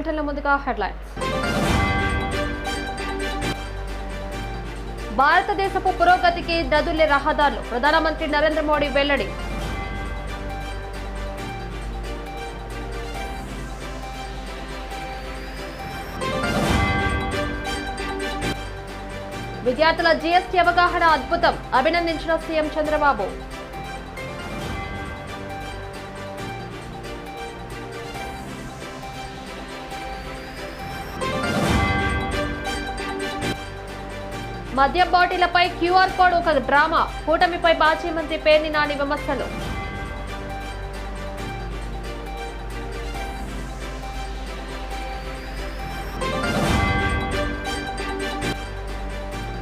బులెటిన్ల ముందుగా హెడ్లైన్స్. భారతదేశపు పురోగతికి నదులే రహదారులు ప్రధానమంత్రి నరేంద్ర మోడీ వెల్లడి. విద్యార్థుల జీఎస్టీ అవగాహన అద్భుతం అభినందించిన సీఎం చంద్రబాబు. మద్యం బాటిలపై క్యూఆర్ కోడ్ ఒక డ్రామా. కూటమిపై మాజీ మంత్రి పేర్ని నాని విమర్శలు.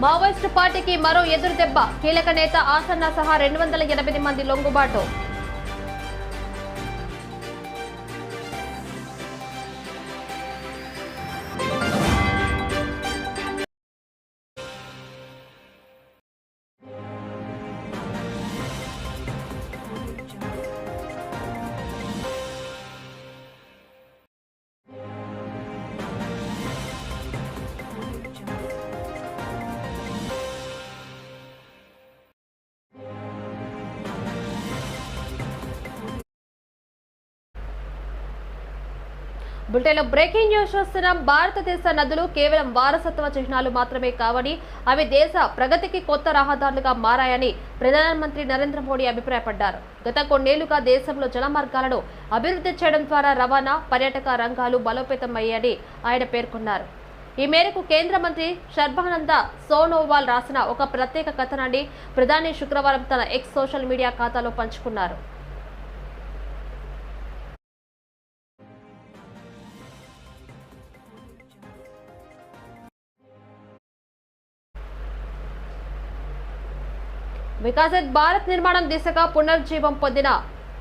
మావోయిస్టు పార్టీకి మరో ఎదురు దెబ్బ. కీలక నేత ఆసన్న సహా రెండు వందల ఎనభై మంది లొంగుబాటు. బులెటిన్లో బ్రేకింగ్ న్యూస్ చూస్తున్నాం. భారతదేశ నదులు కేవలం వారసత్వ చిహ్నాలు మాత్రమే కావని అవి దేశ ప్రగతికి కొత్త రహదారులుగా మారాయని ప్రధానమంత్రి నరేంద్ర మోడీ అభిప్రాయపడ్డారు. గత కొన్నేళ్ళుగా దేశంలో జలమార్గాలను అభివృద్ధి చేయడం ద్వారా రవాణా పర్యాటక రంగాలు బలోపేతమయ్యాయని ఆయన పేర్కొన్నారు. ఈ మేరకు కేంద్ర మంత్రి సర్బానంద సోనోవాల్ రాసిన ఒక ప్రత్యేక కథనాన్ని ప్రధాని శుక్రవారం తన ఎక్స్ సోషల్ మీడియా ఖాతాలో పంచుకున్నారు. వికాసత్ భారత్ నిర్మాణం దిశగా పునర్జీవం పొందిన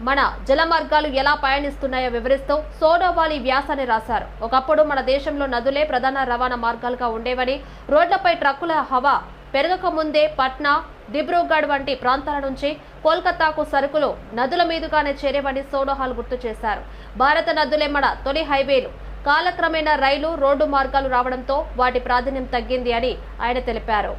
మన జల మార్గాలు ఎలా పయనిస్తున్నాయో వివరిస్తూ సోడోవాలి వ్యాసాన్ని రాశారు. ఒకప్పుడు మన దేశంలో నదులే ప్రధాన రవాణా మార్గాలుగా ఉండేవని రోడ్లపై ట్రక్కుల హవా పెరగకముందే పట్నా దిబ్రూగఢ్ వంటి ప్రాంతాల నుంచి కోల్కతాకు సరుకులు నదుల మీదుగానే చేరేవని సోనోహాల్ గుర్తు చేశారు. భారత నదులే మన తొలి హైవేలు. కాలక్రమేణా రైలు రోడ్డు మార్గాలు రావడంతో వాటి ప్రాధాన్యం తగ్గింది అని ఆయన తెలిపారు.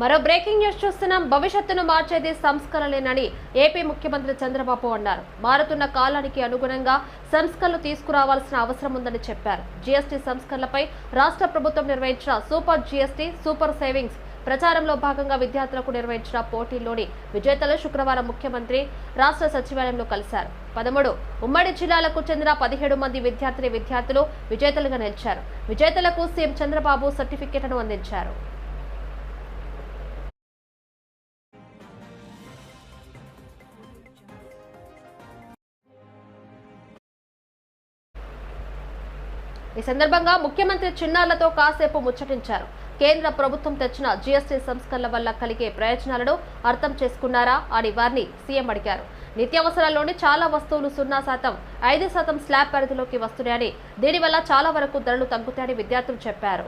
మరో బ్రేకింగ్ న్యూస్ చూస్తున్నాం. భవిష్యత్తును మార్చేది సంస్కరణలేనని ఏపీ ముఖ్యమంత్రి చంద్రబాబు అన్నారు. మారుతున్న కాలానికి అనుగుణంగా సంస్కరణలు తీసుకురావాల్సిన అవసరం ఉందని చెప్పారు. జీఎస్టీ సంస్కరణలపై రాష్ట్ర ప్రభుత్వం నిర్వహించిన సూపర్ జీఎస్టీ సూపర్ సేవింగ్స్ ప్రచారంలో భాగంగా విద్యార్థులకు నిర్వహించిన పోటీల్లోని విజేతలు శుక్రవారం ముఖ్యమంత్రి రాష్ట్ర సచివాలయంలో కలిశారు. పదమూడు ఉమ్మడి జిల్లాలకు చెందిన పదిహేడు మంది విద్యార్థిని విద్యార్థులు విజేతలుగా నిలిచారు. విజేతలకు సీఎం చంద్రబాబు సర్టిఫికేట్ను అందించారు. ఈ సందర్భంగా ముఖ్యమంత్రి చిన్నారులతో కాసేపు ముచ్చటించారు. కేంద్ర ప్రభుత్వం తెచ్చిన జీఎస్టీ సంస్కరణల వల్ల కలిగే ప్రయోజనాలను అర్థం చేసుకున్నారా అని వారిని సీఎం అడిగారు. నిత్యావసరాల్లోని చాలా వస్తువులు సున్నా శాతం ఐదు శాతం స్లాబ్ పరిధిలోకి వస్తున్నాయని దీనివల్ల చాలా వరకు ధరలు తగ్గుతాయని విద్యార్థులు చెప్పారు.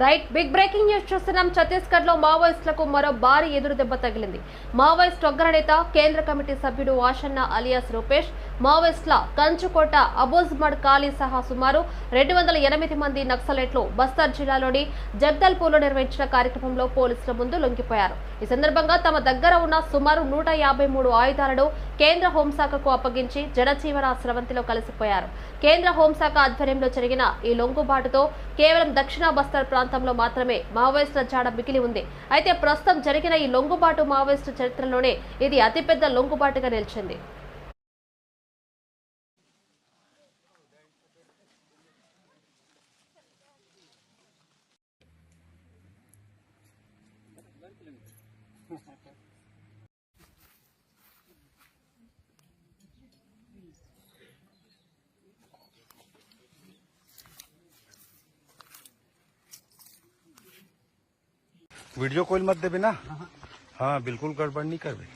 రైట్ బిగ్ బ్రేకింగ్ న్యూస్ చూస్తున్నాం. ఛత్తీస్గఢ్లో మావోయిస్టులకు మరో భారీ ఎదురు దెబ్బ తగిలింది. మావోయిస్ట్ నేత కేంద్ర కమిటీ సభ్యుడు వాషన్న అలియాస్ రూపేష్ మావోయిస్టుల కంచుకోట అబోజ్మడ్ ఖాళీ సహా సుమారు రెండు వందల ఎనిమిది మంది నక్సలైట్లు బస్తర్ జిల్లాలోని జగదల్పూర్లో నిర్వహించిన కార్యక్రమంలో పోలీసుల ముందు లొంగిపోయారు. ఈ సందర్భంగా తమ దగ్గర ఉన్న సుమారు నూట యాభై మూడు ఆయుధాలను కేంద్ర హోంశాఖకు అప్పగించి జనజీవన స్రవంతిలో కలిసిపోయారు. కేంద్ర హోంశాఖ ఆధ్వర్యంలో జరిగిన ఈ లొంగుబాటుతో కేవలం దక్షిణ బస్తర్ ప్రాంతంలో మాత్రమే మావోయిస్టుల జాడ మిగిలి ఉంది. అయితే ప్రస్తుతం జరిగిన ఈ లొంగుబాటు మావోయిస్టు చరిత్రలోనే ఇది అతిపెద్ద లొంగుబాటుగా నిలిచింది. वीडियो कॉल मत देवे ना हाँ। बिल्कुल गड़बड़ नहीं करबे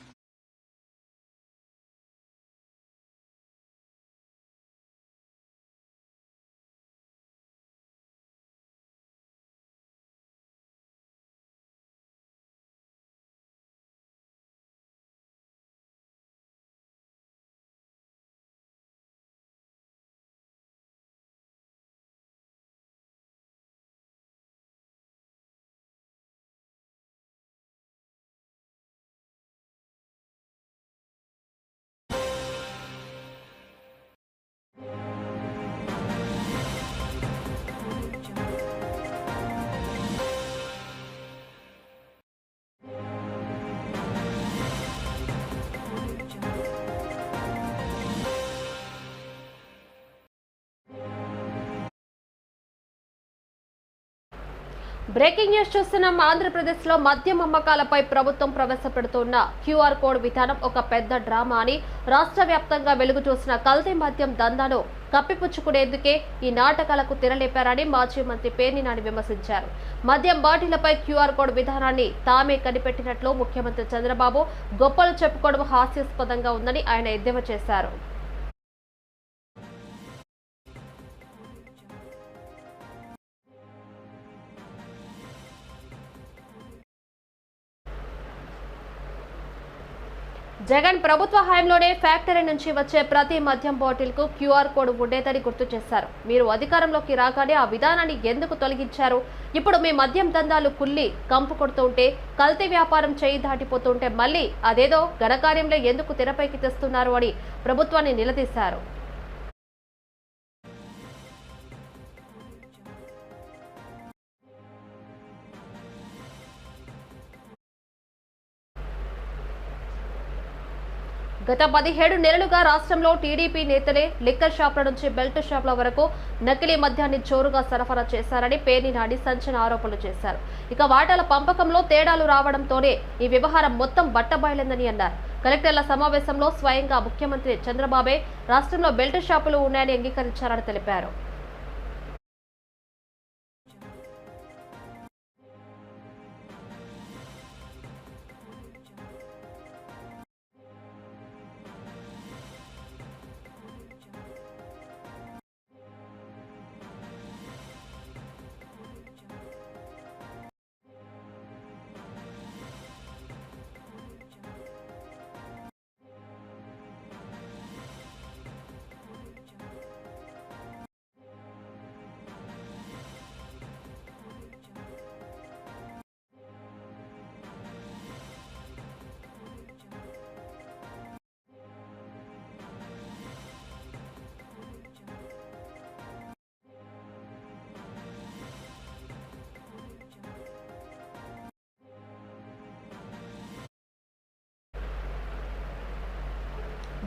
బ్రేకింగ్ న్యూస్ చూస్తున్నాం ఆంధ్రప్రదేశ్లో మద్యం అమ్మకాలపై ప్రభుత్వం ప్రవేశపెడుతున్న క్యూఆర్ కోడ్ విధానం ఒక పెద్ద డ్రామా అని రాష్ట్ర వ్యాప్తంగా వెలుగు చూసిన కల్తీ మద్యం దందాను కప్పిపుచ్చుకునేందుకే ఈ నాటకాలకు తెరలేపారని మాజీ మంత్రి పేర్నినాని విమర్శించారు. మద్యం బాటిలపై క్యూఆర్ కోడ్ విధానాన్ని తామే కనిపెట్టినట్లు ముఖ్యమంత్రి చంద్రబాబు గొప్పలు చెప్పుకోవడం హాస్యాస్పదంగా ఉందని ఆయన ఎద్దేవా చేశారు. జగన్ ప్రభుత్వ హయాంలోనే ఫ్యాక్టరీ నుంచి వచ్చే ప్రతి మద్యం బాటిల్కు క్యూఆర్ కోడ్ ఉండేదని గుర్తు చేశారు. మీరు అధికారంలోకి రాగానే ఆ విధానాన్ని ఎందుకు తొలగించారు? ఇప్పుడు మీ మద్యం దందాలు కుల్లి కంపు కొడుతుంటే కల్తీ వ్యాపారం చేయి దాటిపోతుంటే మళ్ళీ అదేదో ఘనకార్యంలో ఎందుకు తెరపైకి తెస్తున్నారు అని ప్రభుత్వాన్ని నిలదీశారు. గత పదిహేడు నెలలుగా రాష్ట్రంలో టీడీపీ నేతలే లిక్కర్ షాపుల నుంచి బెల్ట్ షాపుల వరకు నకిలీ మద్యాన్ని చోరుగా సరఫరా చేశారని పేర్నినాని సంచలన ఆరోపణలు చేశారు. ఇక వాటాల పంపకంలో తేడాలు రావడంతోనే ఈ వ్యవహారం మొత్తం బట్టబయలిందని అన్నారు. కలెక్టర్ల సమావేశంలో స్వయంగా ముఖ్యమంత్రి చంద్రబాబే రాష్ట్రంలో బెల్ట్ షాపులు ఉన్నాయని అంగీకరించారని తెలిపారు.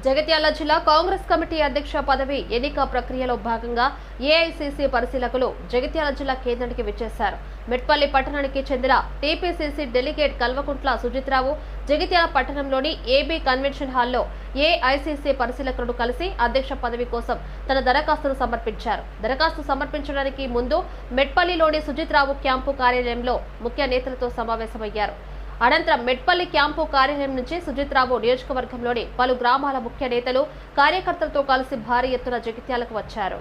జగిత్యాల జిల్లా కాంగ్రెస్ కమిటీ అధ్యక్ష పదవి ఎన్నిక ప్రక్రియలో భాగంగా ఏఐసిసి పరిశీలకులు జగిత్యాల జిల్లా కేంద్రానికి విచ్చేశారు. మెట్పల్లి పట్టణానికి చెందిన టీపీసీసీ డెలిగేట్ కల్వకుంట్ల సుజిత్రావు జగిత్యాల పట్టణంలోని ఏబీ కన్వెన్షన్ హాల్లో ఏఐసిసి పరిశీలకులను కలిసి అధ్యక్ష పదవి కోసం తన దరఖాస్తును సమర్పించారు. దరఖాస్తు సమర్పించడానికి ముందు మెట్పల్లిలోని సుజిత్రావు క్యాంపు కార్యాలయంలో ముఖ్య నేతలతో సమావేశమయ్యారు. అనంతరం మెట్పల్లి క్యాంపు కార్యాలయం నుంచి సుజిత్రావు నియోజకవర్గంలోని పలు గ్రామాల ముఖ్య నేతలు కార్యకర్తలతో కలిసి భారీ ఎత్తున జగిత్యాలకు వచ్చారు.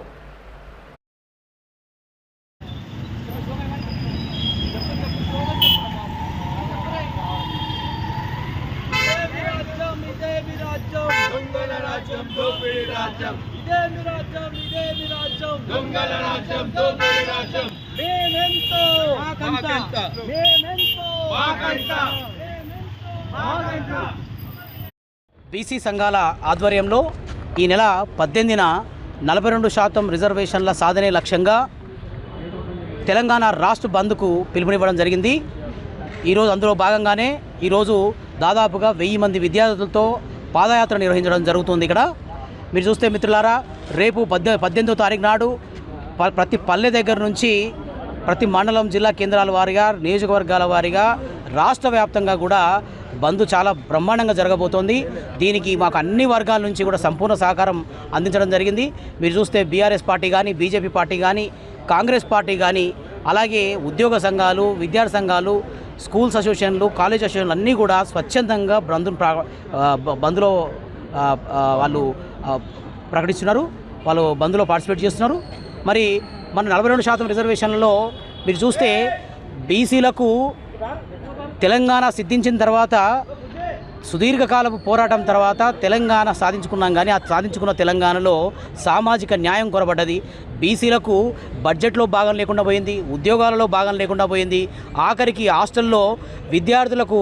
దొంగల రాజ్యం రాజ్యం. మేమెంతో. మాకంత. మేమెంతో. మాకంత. మాకంత. బీసీ సంఘాల ఆధ్వర్యంలో ఈ నెల పద్దెనిమిదిన నలభై రెండు శాతం రిజర్వేషన్ల సాధనే లక్ష్యంగా తెలంగాణ రాష్ట్ర బంద్కు పిలుపునివ్వడం జరిగింది. ఈరోజు అందులో భాగంగానే ఈరోజు దాదాపుగా వెయ్యి మంది విద్యార్థులతో పాదయాత్ర నిర్వహించడం జరుగుతుంది ఇక్కడ. మీరు చూస్తే మిత్రులారా రేపు పద్దె పద్దెనిమిదో తారీఖు నాడు ప- ప్రతి పల్లె దగ్గర నుంచి ప్రతి మండలం జిల్లా కేంద్రాల వారీగా నియోజకవర్గాల వారీగా రాష్ట్ర వ్యాప్తంగా కూడా బంద్ చాలా బ్రహ్మాండంగా జరగబోతోంది. దీనికి మాకు అన్ని వర్గాల నుంచి కూడా సంపూర్ణ సహకారం అందించడం జరిగింది. మీరు చూస్తే బీఆర్ఎస్ పార్టీ కానీ బీజేపీ పార్టీ కానీ కాంగ్రెస్ పార్టీ కానీ అలాగే ఉద్యోగ సంఘాలు విద్యార్థి సంఘాలు స్కూల్స్ అసోసియేషన్లు కాలేజ్ అసోసియేషన్లు అన్నీ కూడా స్వచ్ఛందంగా బంధును ప్రా బంద్లో వాళ్ళు ప్రకటిస్తున్నారు. వాళ్ళు బంద్లో పార్టిసిపేట్ చేస్తున్నారు. మరి మన నలభై రెండు శాతం రిజర్వేషన్లలో మీరు చూస్తే బీసీలకు తెలంగాణ సిద్ధించిన తర్వాత సుదీర్ఘకాలపు పోరాటం తర్వాత తెలంగాణ సాధించుకున్నాం కానీ ఆ సాధించుకున్న తెలంగాణలో సామాజిక న్యాయం కొరబడ్డది. బీసీలకు బడ్జెట్లో భాగం లేకుండా పోయింది ఉద్యోగాలలో భాగం లేకుండా పోయింది. ఆఖరికి హాస్టల్లో విద్యార్థులకు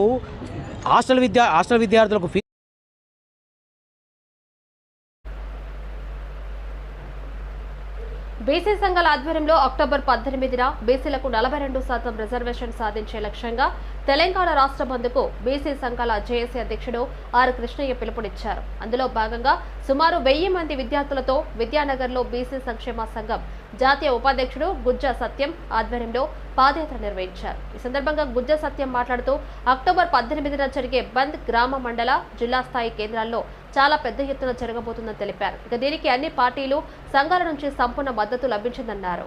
హాస్టల్ విద్యా హాస్టల్ విద్యార్థులకు బీసీ సంఘాల ఆధ్వర్యంలో అక్టోబర్ పద్దెనిమిదిన బీసీలకు నలభై రెండు శాతం రిజర్వేషన్ సాధించే లక్ష్యంగా తెలంగాణ రాష్ట్ర బంద్కు బీసీ సంఘాల జేఏసీ అధ్యక్షుడు ఆర్ కృష్ణయ్య పిలుపునిచ్చారు. అందులో భాగంగా సుమారు వెయ్యి మంది విద్యార్థులతో విద్యానగర్లో బీసీ సంక్షేమ సంఘం జాతీయ ఉపాధ్యక్షుడు గుజ్జ సత్యం ఆధ్వర్యంలో పాదయాత్ర నిర్వహించారు. ఈ సందర్భంగా గుజ్జ సత్యం మాట్లాడుతూ అక్టోబర్ పద్దెనిమిదిన జరిగే బంద్ గ్రామ మండల జిల్లా స్థాయి కేంద్రాల్లో చాలా పెద్ద ఎత్తున జరగబోతుందని తెలిపారు. ఇక దీనికి అన్ని పార్టీలు సంఘాల నుంచి సంపూర్ణ మద్దతు లభించిందన్నారు.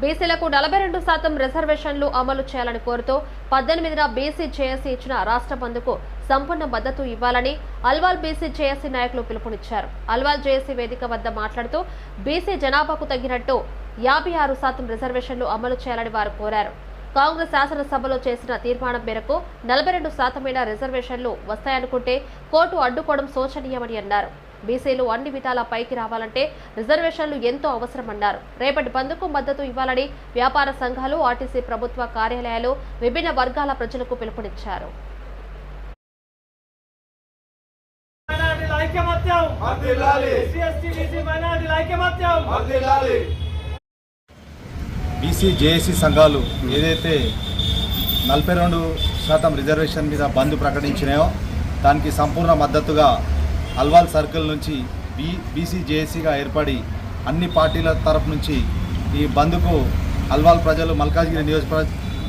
బీసీలకు నలభై రెండు శాతం రిజర్వేషన్లు అమలు చేయాలని కోరుతూ పద్దెనిమిదిన బీసీ జేఏసీ ఇచ్చిన రాష్ట్ర బంద్కు సంపూర్ణ మద్దతు ఇవ్వాలని అల్వాల్ బీసీ జేఏసీ నాయకులు పిలుపునిచ్చారు. అల్వాల్ జేఏసీ వేదిక వద్ద మాట్లాడుతూ బీసీ జనాభాకు తగినట్టు యాభై ఆరు శాతం రిజర్వేషన్లు అమలు చేయాలని వారు కోరారు. కాంగ్రెస్ శాసనసభలో చేసిన తీర్మానం మేరకు నలభై రెండు శాతమైన రిజర్వేషన్లు వస్తాయనుకుంటే కోర్టు అడ్డుకోవడం శోచనీయమని అన్నారు. బీసీలు అన్ని విధాలా పైకి రావాలంటే రిజర్వేషన్లు ఎంతో అవసరమన్నారు. రేపటి బంద్కు మద్దతు ఇవ్వాలని వ్యాపార సంఘాలు ఆర్టీసీ ప్రభుత్వ కార్యాలయాలు విభిన్న వర్గాల ప్రజలకు పిలుపునిచ్చారు. బీసీ జేఏసీ సంఘాలు ఏదైతే నలభై రెండు శాతం రిజర్వేషన్ మీద బంద్ ప్రకటించినాయో దానికి సంపూర్ణ మద్దతుగా అల్వాల్ సర్కిల్ నుంచి బీ బీసీజేఏసీగా ఏర్పడి అన్ని పార్టీల తరపు నుంచి ఈ బంద్కు అల్వాల్ ప్రజలు మల్కాజ్గిరి నియోజక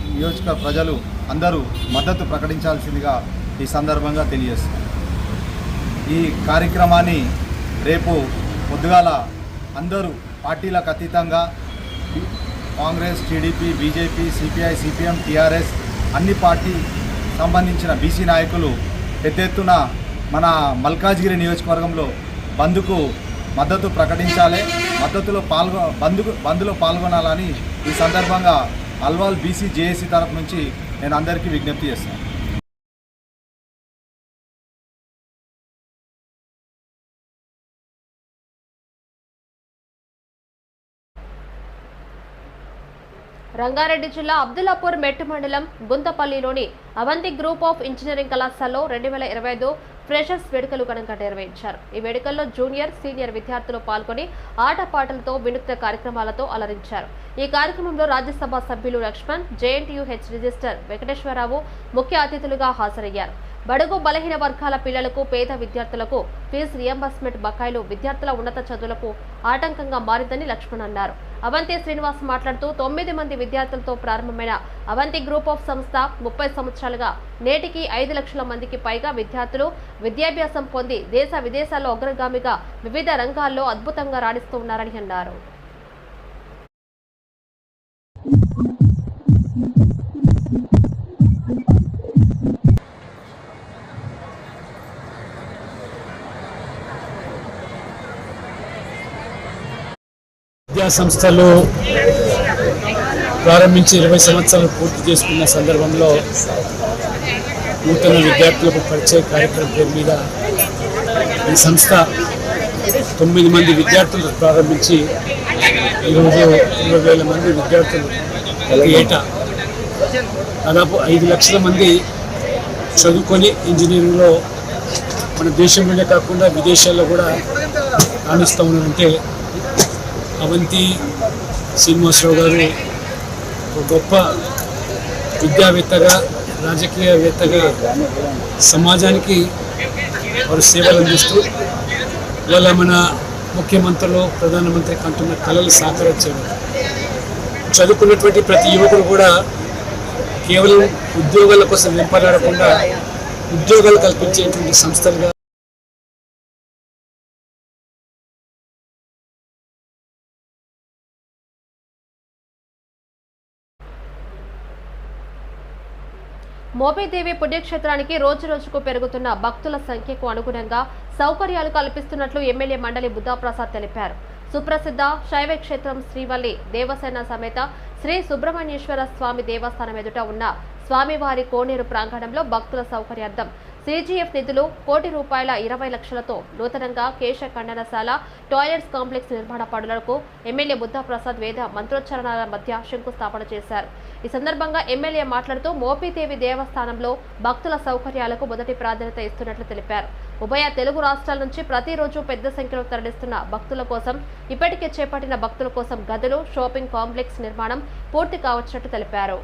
నియోజక ప్రజలు అందరూ మద్దతు ప్రకటించాల్సిందిగా ఈ సందర్భంగా తెలియజేస్తారు ఈ కార్యక్రమాన్ని రేపు పొద్దుగాల అందరూ పార్టీలకు అతీతంగా Congress TDP BJP CPI CPM TRS అన్ని పార్టీ సంబంధించిన బీసీ నాయకులు పెద్ద ఎత్తున మన మల్కాజ్గిరి నియోజకవర్గంలో బంద్కు మద్దతు ప్రకటించాలి. మద్దతులో పాల్గొ బంధు బంద్లో పాల్గొనాలని ఈ సందర్భంగా అల్వాల్ బీసీ జేఏసీ తరపు నుంచి నేను అందరికీ విజ్ఞప్తి చేస్తాను రంగారెడ్డి జిల్లా అబ్దుల్లాపూర్ మెట్టు మండలం గుంతపల్లిలోని అవంతి గ్రూప్ ఆఫ్ ఇంజనీరింగ్ కళాశాలలో రెండు వేల ఇరవై ఐదు ఫ్రెషర్స్ వేడుకలు ఘనంగా నిర్వహించారు. ఈ వేడుకల్లో జూనియర్ సీనియర్ విద్యార్థులు పాల్గొని ఆటపాటలతో వినూత్న కార్యక్రమాలతో అలరించారు. ఈ కార్యక్రమంలో రాజ్యసభ సభ్యులు లక్ష్మణ్ జేఎన్టీయూహెచ్ రిజిస్టర్ వెంకటేశ్వరరావు ముఖ్య అతిథులుగా హాజరయ్యారు. బడుగు బలహీన వర్గాల పిల్లలకు పేద విద్యార్థులకు ఫీజు రియంబర్స్మెంట్ బకాయిలు విద్యార్థుల ఉన్నత చదువులకు ఆటంకంగా మారిందని లక్ష్మణ్ అన్నారు. అవంతి శ్రీనివాస్ మాట్లాడుతూ తొమ్మిది మంది విద్యార్థులతో ప్రారంభమైన అవంతి గ్రూప్ ఆఫ్ సంస్థ ముప్పై సంవత్సరాలుగా నేటికి ఐదు లక్షల మందికి పైగా విద్యార్థులు విద్యాభ్యాసం పొంది దేశ విదేశాల్లో అగ్రగామిగా వివిధ రంగాల్లో అద్భుతంగా రాణిస్తూ ఉన్నారని అన్నారు. సంస్థలు ప్రారంభించి ఇరవై సంవత్సరాలు పూర్తి చేసుకున్న సందర్భంలో నూతన విద్యార్థులకు పరిచయ కార్యక్రమం పేరు మీద ఈ సంస్థ తొమ్మిది మంది విద్యార్థులు ప్రారంభించి ఈరోజు ఇరవై వేల మంది విద్యార్థులు ఏటా దాదాపు ఐదు లక్షల మంది చదువుకొని ఇంజనీరింగ్లో మన దేశంలోనే కాకుండా విదేశాల్లో కూడా రాణిస్తూ ఉన్నారంటే అవంతి శ్రీనివాసరావు గారు ఒక గొప్ప విద్యావేత్తగా రాజకీయవేత్తగా సమాజానికి వారు సేవలు అందిస్తూ ఇవాళ మన ముఖ్యమంత్రులు ప్రధానమంత్రి అంటున్న కళలు సాకరించారు చదువుకున్నటువంటి ప్రతి యువకుడు కూడా కేవలం ఉద్యోగాల కోసం వెంపలాడకుండా ఉద్యోగాలు కల్పించేటువంటి సంస్థలుగా మోపీదేవి పుణ్యక్షేత్రానికి రోజు రోజుకు పెరుగుతున్న భక్తుల సంఖ్యకు అనుగుణంగా సౌకర్యాలు కల్పిస్తున్నట్లు ఎమ్మెల్యే మండలి బుద్ధాప్రసాద్ తెలిపారు. సుప్రసిద్ధ శైవ క్షేత్రం శ్రీవల్లి దేవసేన సమేత శ్రీ సుబ్రహ్మణ్యేశ్వర స్వామి దేవస్థానం ఎదుట ఉన్న స్వామివారి కోనేరు ప్రాంగణంలో భక్తుల సౌకర్యార్థం సిజిఎఫ్ నిధులు కోటి రూపాయల ఇరవై లక్షలతో నూతనంగా కేశ ఖండనశాల టాయిలెట్స్ కాంప్లెక్స్ నిర్మాణ పనులకు ఎమ్మెల్యే బుద్ధప్రసాద్ వేద మంత్రోచ్చారణాల మధ్య శంకుస్థాపన చేశారు. ఈ సందర్భంగా ఎమ్మెల్యే మాట్లాడుతూ మోపిదేవి దేవస్థానంలో భక్తుల సౌకర్యాలకు మొదటి ప్రాధాన్యత ఇస్తున్నట్లు తెలిపారు. ఉభయ తెలుగు రాష్ట్రాల నుంచి ప్రతిరోజు పెద్ద సంఖ్యలో తరలిస్తున్న భక్తుల కోసం ఇప్పటికే చేపట్టిన భక్తుల కోసం గదులు షాపింగ్ కాంప్లెక్స్ నిర్మాణం పూర్తి కావచ్చినట్లు తెలిపారు.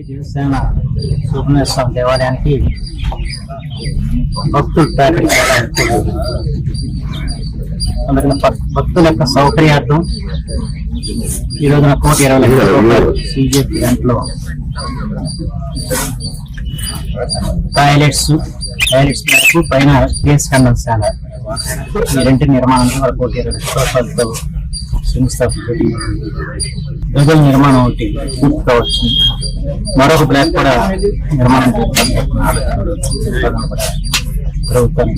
జనసేన దేవస్థాన సుబ్రహ్మణ్య దేవాలయానికి భక్తులు ట్రాఫిక్ అందుకని భక్తుల యొక్క సౌకర్యార్థం ఈ రోజున కోటి ఇరవై లక్షల రూపాయలు సీజీఎఫ్ గ్రాంట్లో టాయిలెట్స్ టాయిలెట్స్ బ్లాక్ పైన కేస్ కండలశాల ఈ రెండు నిర్మాణానికి ఒక కోటి ఇరవై లక్షల రూపాయలతో శంకుస్థాపన జరిగింది. గదుల నిర్మాణం ఒకటి పూర్తి కావచ్చు మరొక బ్లాక్ కూడా నిర్మాణం ప్రభుత్వం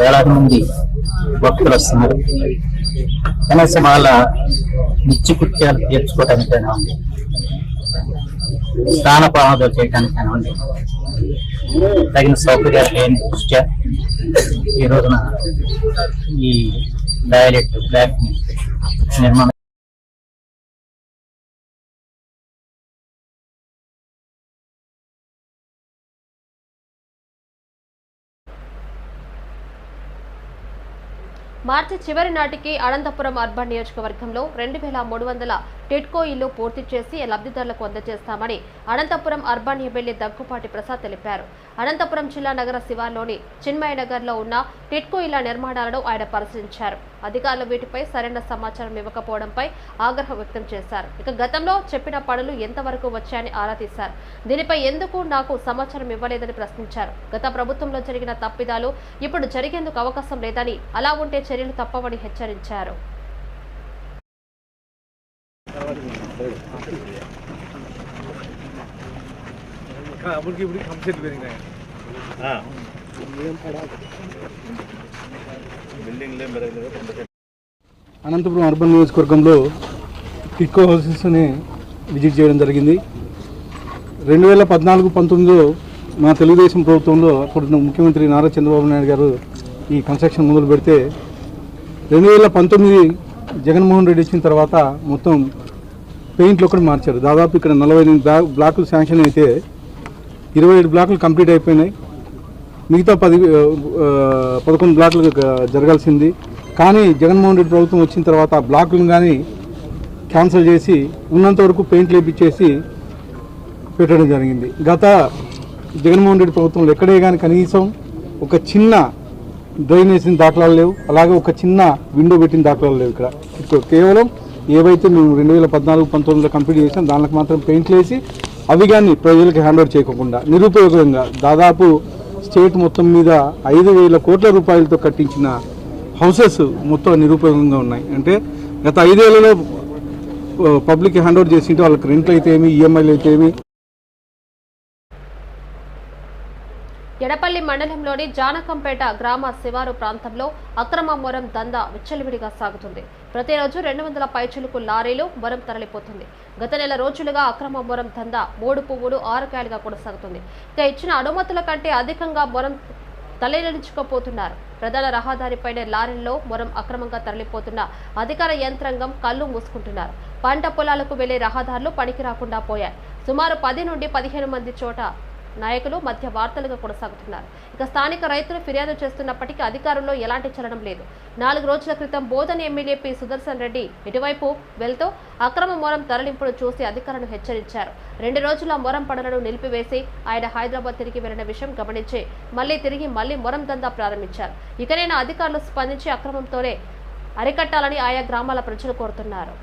వేలాది మంది భక్తులు వస్తున్నారు. కనీసం వాళ్ళ నిత్య కృత్యాలు తీర్చుకోవడానికైనా ఉంది. స్నాన పానాలు చేయడానికైనా ఉంది. తగిన సౌకర్యాలు లేని దృష్ట్యా ఈ రోజున ఈ టాయిలెట్ బ్లాక్ నిర్మాణం మార్చి చివరి నాటికి అనంతపురం అర్బన్ నియోజకవర్గంలో రెండు వేల మూడు వందల టిడ్కో ఇల్లు పూర్తి చేసి లబ్ధిదారులకు అందజేస్తామని అనంతపురం అర్బన్ ఎమ్మెల్యే దగ్గుపాటి ప్రసాద్ తెలిపారు. అనంతపురం జిల్లా నగర శివార్లోని చిన్మయ నగర్లో ఉన్న టిడ్కో ఇళ్ళ నిర్మాణాలను ఆయన పరిశీలించారు. అధికారులు వీటిపై సరైన సమాచారం ఇవ్వకపోవడంపై ఆగ్రహం వ్యక్తం చేశారు. ఇక గతంలో చెప్పిన పనులు ఎంతవరకు వచ్చాయని ఆరా తీశారు. దీనిపై ఎందుకు నాకు సమాచారం ఇవ్వలేదని ప్రశ్నించారు. గత ప్రభుత్వంలో జరిగిన తప్పిదాలు ఇప్పుడు జరిగేందుకు అవకాశం లేదని అలా ఉంటే చర్యలు తప్పవని హెచ్చరించారు. అనంతపురం అర్బన్ నియోజకవర్గంలో టిక్కో హౌసెస్ని విజిట్ చేయడం జరిగింది. రెండు వేల పద్నాలుగు పంతొమ్మిదిలో మన తెలుగుదేశం ప్రభుత్వంలో అప్పుడు ముఖ్యమంత్రి నారా చంద్రబాబు నాయుడు గారు ఈ కన్స్ట్రక్షన్ మొదలు పెడితే రెండు వేల పంతొమ్మిది జగన్మోహన్ రెడ్డి వచ్చిన తర్వాత మొత్తం పెయింట్లు ఒకటి మార్చారు. దాదాపు ఇక్కడ నలభై ఎనిమిది బ్లాకులు శాంక్షన్ అయితే ఇరవై ఏడు బ్లాకులు కంప్లీట్ అయిపోయినాయి. మిగతా పది పదకొండు బ్లాకులు జరగాల్సింది. కానీ జగన్మోహన్ రెడ్డి ప్రభుత్వం వచ్చిన తర్వాత ఆ బ్లాకులను కానీ క్యాన్సిల్ చేసి ఉన్నంత వరకు పెయింట్లు వేపించేసి పెట్టడం జరిగింది. గత జగన్మోహన్ రెడ్డి ప్రభుత్వంలో ఎక్కడే కానీ కనీసం ఒక చిన్న డ్రైన్ వేసిన దాఖలాలు లేవు. అలాగే ఒక చిన్న విండో పెట్టిన దాఖలాలు లేవు ఇక్కడ. ఇక్కడ కేవలం ఏవైతే మేము రెండు వేల పద్నాలుగు పంతొమ్మిదిలో కంప్లీట్ చేసాం దానికి మాత్రం పెయింట్లు వేసి అవి కానీ ప్రజలకు హ్యాండ్ ఓవర్ చేయకుండా నిరుపయోగంగా దాదాపు స్టేట్ మొత్తం మీద ఐదు వేల కోట్ల రూపాయలతో కట్టించిన హౌసెస్ మొత్తం నిరుపయోగంగా ఉన్నాయి. అంటే గత ఐదేళ్ళలో పబ్లిక్ హ్యాండ్ ఓవర్ చేసింటే వాళ్ళకి రెంట్లు అయితే ఏమి ఈఎంఐలు అయితే ఏమి ఎడపల్లి మండలంలోని జానకంపేట గ్రామ శివారు ప్రాంతంలో అక్రమ మొరం దందా విచ్చలవిడిగా సాగుతుంది. ప్రతిరోజు రెండు వందల పైచులకు లారీలు మొరం తరలిపోతుంది. గత నెల రోజులుగా అక్రమ మొరం దందా మూడు పువ్వులు ఆరు కాయలుగా కొనసాగుతుంది. ఇక ఇచ్చిన అనుమతుల కంటే అధికంగా మొరం తలెలించుకోపోతున్నారు ప్రధాన రహదారిపైన లారీల్లో మొరం అక్రమంగా తరలిపోతున్న అధికార యంత్రాంగం కళ్ళు మూసుకుంటున్నారు. పంట పొలాలకు వెళ్ళే రహదారులు పనికి రాకుండా పోయాయి. సుమారు పది నుండి పదిహేను మంది చోట నాయకులు మధ్య వార్తలుగా కొనసాగుతున్నారు. ఇక స్థానిక రైతులు ఫిర్యాదు చేస్తున్నప్పటికీ అధికారుల్లో ఎలాంటి చలనం లేదు. నాలుగు రోజుల క్రితం బోధన ఎమ్మెల్యే పి. సుదర్శన్ రెడ్డి ఇటువైపు వెళ్తూ అక్రమ మొరం తరలింపును చూసి అధికారులను హెచ్చరించారు. రెండు రోజుల మొరం పనులను నిలిపివేసి ఆయన హైదరాబాద్ తిరిగి వెళ్ళిన విషయం గమనించి మళ్ళీ తిరిగి మళ్ళీ మొరం దందా ప్రారంభించారు. ఇకనైనా అధికారులు స్పందించి అక్రమంతోనే అరికట్టాలని ఆయా గ్రామాల ప్రజలు కోరుతున్నారు.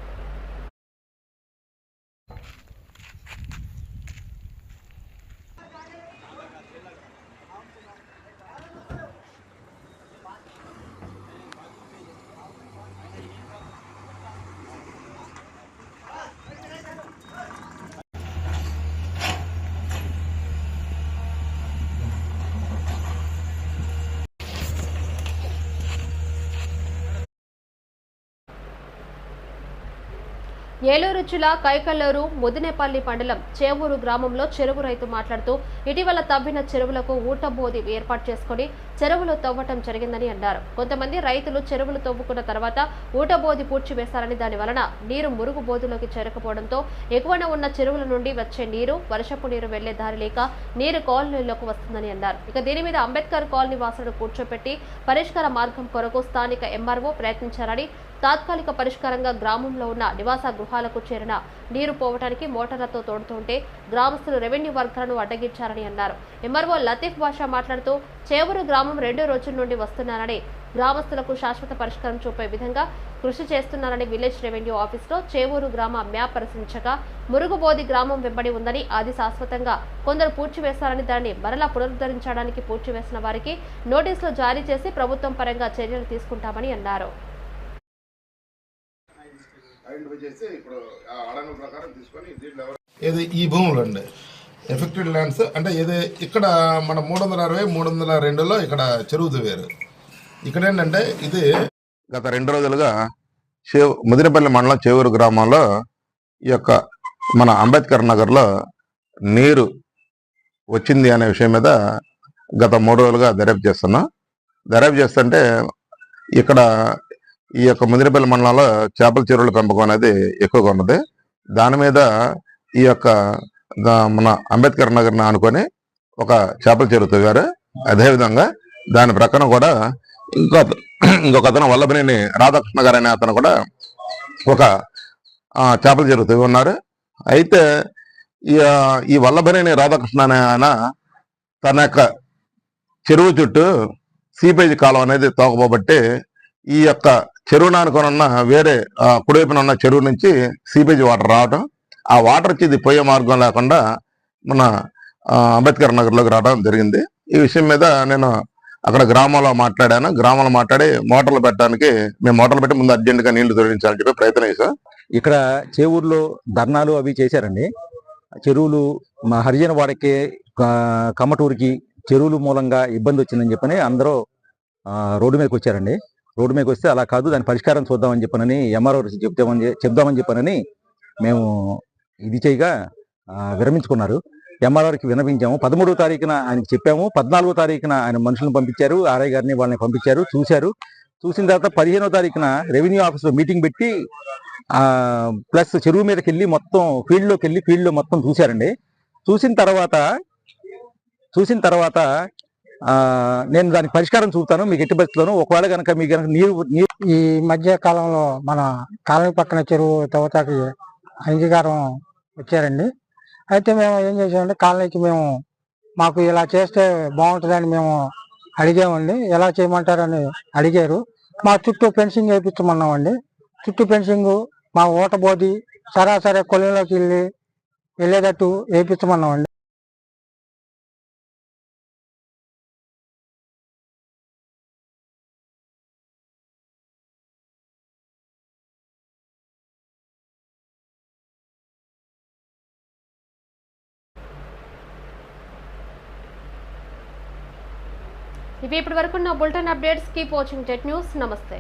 ఏలూరు జిల్లా కైకల్లూరు ముదినేపల్లి మండలం చేవూరు గ్రామంలో చెరువు రైతు మాట్లాడుతూ ఇటీవల తవ్విన చెరువులకు ఊటబోది ఏర్పాటు చేసుకుని చెరువులు తవ్వటం జరిగిందని అన్నారు. కొంతమంది రైతులు చెరువులు తవ్వుకున్న తర్వాత ఊటబోది పూడ్చివేశారని దాని వలన నీరు మురుగు బోధులోకి చేరకపోవడంతో ఎగువన ఉన్న చెరువుల నుండి వచ్చే నీరు వర్షపు నీరు వెళ్ళే దారి లేక నీరు కాలనీలోకి వస్తుందని అన్నారు. ఇక దీని మీద అంబేద్కర్ కాలనీ వాసులను కూర్చోపెట్టి పరిష్కార మార్గం కొరకు స్థానిక ఎంఆర్ఓ ప్రయత్నించారని తాత్కాలిక పరిష్కారంగా గ్రామంలో ఉన్న నివాస గృహాలకు చేరిన నీరు పోవటానికి మోటార్లతో తోడుతుంటే గ్రామస్తులు రెవెన్యూ వర్గాలను అడ్డగించారని అన్నారు. ఎంఆర్ఓ లతీఫ్ బాషా మాట్లాడుతూ చేవూరు గ్రామం రెండు రోజుల నుండి వస్తున్నారని గ్రామస్తులకు శాశ్వత పరిష్కారం చూపే విధంగా కృషి చేస్తున్నారని విలేజ్ రెవెన్యూ ఆఫీసులో చేవూరు గ్రామ మ్యాప్ పరిశీలించగా మురుగుబోది గ్రామం వెంబడి ఉందని అది శాశ్వతంగా కొందరు పూడ్చివేశారని దాన్ని మరలా పునరుద్ధరించడానికి పూడ్చివేసిన వారికి నోటీసులు జారీ చేసి ప్రభుత్వం పరంగా చర్యలు తీసుకుంటామని అన్నారు. ఐడెంటిఫై చేసి ఇప్పుడు ఆ ప్రకారం తీసుకొని దీంట్లో ఎవరు ఏది ఈ భూములు అండి. ఎఫెక్టెడ్ ల్యాండ్స్ అంటే ఏది ఇక్కడ మన మూడు వందల అరవై మూడు వందల రెండులో ఇక్కడ చెరువు వేరు ఇక్కడ ఏంటంటే ఇది గత రెండు రోజులుగా చేవు ముదినపల్లి మండలం చేవూరు గ్రామంలో ఈ యొక్క మన అంబేద్కర్ నగర్లో నీరు వచ్చింది అనే విషయం మీద గత మూడు రోజులుగా దర్యాప్తు చేస్తున్నాం. దర్యాప్తు చేస్తుంటే ఇక్కడ ఈ యొక్క ముదిరిపల్లి మండలంలో చేపల చెరువుల పెంపకం అనేది ఎక్కువగా ఉన్నది. దాని మీద ఈ యొక్క మన అంబేద్కర్ నగర్ని ఆనుకొని ఒక చేపల చెరువు తవ్వారు. అదేవిధంగా దాని ప్రక్కన కూడా ఇంకో ఇంకొక అతను వల్లభనేని రాధాకృష్ణ గారు అనే అతను కూడా ఒక చేపల చెరువు తవ్వి ఉన్నారు. అయితే ఈ ఈ వల్లభనేని రాధాకృష్ణ అనే ఆయన తన యొక్క చెరువు చుట్టూ సీపేజ్ కాలం అనేది తోకపోబట్టి ఈ యొక్క చెరువు నానుకొని ఉన్న వేరే కుడివైపున ఉన్న చెరువు నుంచి సీపేజ్ వాటర్ రావటం. ఆ వాటర్ వచ్చి ఇది పోయే మార్గం లేకుండా మన అంబేద్కర్ నగర్లోకి రావడం జరిగింది. ఈ విషయం మీద నేను అక్కడ గ్రామంలో మాట్లాడాను. గ్రామంలో మాట్లాడి మోటార్లు పెట్టడానికి మేము మోటార్లు పెట్టి ముందు అర్జెంటుగా నీళ్ళు తొలగించాలని చెప్పి ప్రయత్నం చేశాం. ఇక్కడ చేవూరులో ధర్నాలు అవి చేశారండి. చెరువులు మా హరిజన వాడకి క- కమ్మటూరికి చెరువులు మూలంగా ఇబ్బంది వచ్చిందని చెప్పని అందరూ రోడ్డు మీదకి వచ్చారండి. రోడ్డు మీదకి వస్తే అలా కాదు దాని పరిష్కారం చూద్దామని చెప్పనని ఎంఆర్ఓ చెప్తామని చెప్దామని చెప్పనని మేము ఇది చేయగా విరమించుకున్నారు. ఎంఆర్ఆర్కి వినపించాము పదమూడవ తారీఖున ఆయనకి చెప్పాము. పద్నాలుగో తారీఖున ఆయన మనుషులను పంపించారు. ఆర్ఐ గారిని వాళ్ళని పంపించారు. చూశారు. చూసిన తర్వాత పదిహేనో తారీఖున రెవెన్యూ ఆఫీస్లో మీటింగ్ పెట్టి ప్లస్ చెరువు మీదకి వెళ్ళి మొత్తం ఫీల్డ్లోకి వెళ్ళి ఫీల్డ్లో మొత్తం చూశారండి. చూసిన తర్వాత చూసిన తర్వాత నేను దానికి పరిష్కారం చూపుతాను మీకు ఎట్టి పరిస్థితుల్లోనూ ఒకవేళ కనుక మీకు కనుక నీరు ఈ మధ్య కాలంలో మన కాలనీ పక్కన చెరువు తవ్వతాకి అంగీకారం వచ్చారండి. అయితే మేము ఏం చేసామంటే కాలనీకి మేము మాకు ఇలా చేస్తే బాగుంటుందని మేము అడిగామండి. ఎలా చేయమంటారని అడిగారు. మా చుట్టూ ఫెన్సింగ్ వేయించమన్నామండి చుట్టూ ఫెన్సింగ్ మా ఓటబోది సరాసరి కొలంలోకి వెళ్ళి వెళ్ళేటట్టు వేయించమన్నామండి ఇవి ఇప్పటి వరకు నా బులెటిన్ అప్డేట్స్ కీప్ వాచింగ్ టెట్ న్యూస్. నమస్తే.